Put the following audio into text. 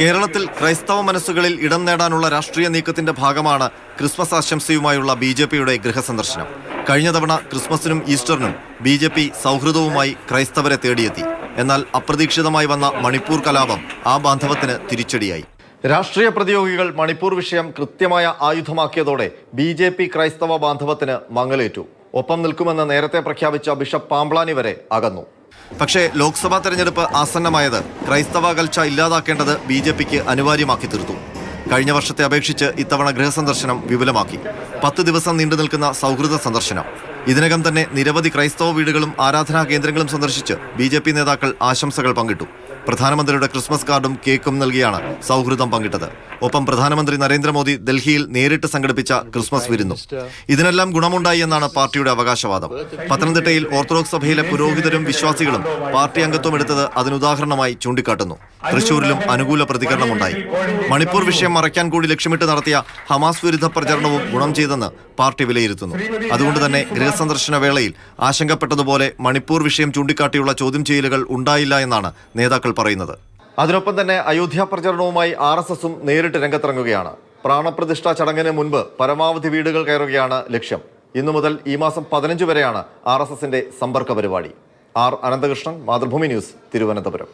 കേരളത്തിൽ ക്രൈസ്തവ മനസ്സുകളിൽ ഇടം നേടാനുള്ള രാഷ്ട്രീയ നീക്കത്തിന്റെ ഭാഗമാണ് ക്രിസ്മസ് ആശംസയുമായുള്ള ബി ജെ പിയുടെ ഗൃഹസന്ദർശനം. കഴിഞ്ഞ തവണ ക്രിസ്മസിനും ഈസ്റ്ററിനും ബി ജെ പി സൗഹൃദവുമായി ക്രൈസ്തവരെ തേടിയെത്തി. എന്നാൽ അപ്രതീക്ഷിതമായി വന്ന മണിപ്പൂർ കലാപം ആ ബാന്ധവത്തിന് തിരിച്ചടിയായി. രാഷ്ട്രീയ പ്രതിയോഗികൾ മണിപ്പൂർ വിഷയം കൃത്യമായ ആയുധമാക്കിയതോടെ ബി ജെ പി ക്രൈസ്തവ ബാന്ധവത്തിന് മങ്ങലേറ്റു. ഒപ്പം നിൽക്കുമെന്ന് നേരത്തെ പ്രഖ്യാപിച്ച ബിഷപ്പ് പാംബ്ലാനി വരെ അകന്നു. പക്ഷേ ലോക്സഭാ തെരഞ്ഞെടുപ്പ് ആസന്നമായത് ക്രൈസ്തവ അകൽച്ച ഇല്ലാതാക്കേണ്ടത് ബി ജെ പിക്ക് അനിവാര്യമാക്കി തീർത്തു. കഴിഞ്ഞ വർഷത്തെ അപേക്ഷിച്ച് ഇത്തവണ ഗൃഹസന്ദർശനം വിപുലമാക്കി. പത്ത് ദിവസം നീണ്ടു നിൽക്കുന്ന സൗഹൃദ സന്ദർശനം. ഇതിനകം തന്നെ നിരവധി ക്രൈസ്തവ വീടുകളും ആരാധനാ കേന്ദ്രങ്ങളും സന്ദർശിച്ച് ബി നേതാക്കൾ ആശംസകൾ പങ്കിട്ടു. പ്രധാനമന്ത്രിയുടെ ക്രിസ്മസ് കാർഡും കേക്കും നൽകിയാണ് സൗഹൃദം പങ്കിട്ടത്. ഒപ്പം പ്രധാനമന്ത്രി നരേന്ദ്രമോദി ഡൽഹിയിൽ നേരിട്ട് സംഘടിപ്പിച്ച ക്രിസ്മസ് വിരുന്നു. ഇതിനെല്ലാം ഗുണമുണ്ടായി എന്നാണ് പാർട്ടിയുടെ അവകാശവാദം. പത്തനംതിട്ടയിൽ ഓർത്തഡോക്സ് സഭയിലെ പുരോഹിതരും വിശ്വാസികളും പാർട്ടി അംഗത്വം എടുത്തത് അതിനുദാഹരണമായി ചൂണ്ടിക്കാട്ടുന്നു. തൃശൂരിലും അനുകൂല പ്രതികരണമുണ്ടായി. മണിപ്പൂർ വിഷയം മറയ്ക്കാൻ കൂടി ലക്ഷ്യമിട്ട് നടത്തിയ ഹമാസ് വിരുദ്ധ പ്രചരണവും ഗുണം ചെയ്തെന്ന് പാർട്ടി വിലയിരുത്തുന്നു. അതുകൊണ്ട് തന്നെ ഗൃഹസന്ദർശന വേളയിൽ ആശങ്കപ്പെട്ടതുപോലെ മണിപ്പൂർ വിഷയം ചൂണ്ടിക്കാട്ടിയുള്ള ചോദ്യം ചെയ്യലുകൾ ഉണ്ടായില്ല എന്നാണ് നേതാക്കൾ പറയുന്നത്. അതിനൊപ്പം തന്നെ അയോധ്യ പ്രചരണവുമായി ആർ എസ് എസും നേരിട്ട് രംഗത്തിറങ്ങുകയാണ്. പ്രാണപ്രതിഷ്ഠ ചടങ്ങിന് മുൻപ് പരമാവധി വീടുകൾ കയറുകയാണ് ലക്ഷ്യം. ഇന്നു മുതൽ ഈ മാസം പതിനഞ്ച് വരെയാണ് ആർ എസ് എസിന്റെ സമ്പർക്ക പരിപാടി. R Ananthakrishnan Mathrubhumi news Thiruvananthapuram.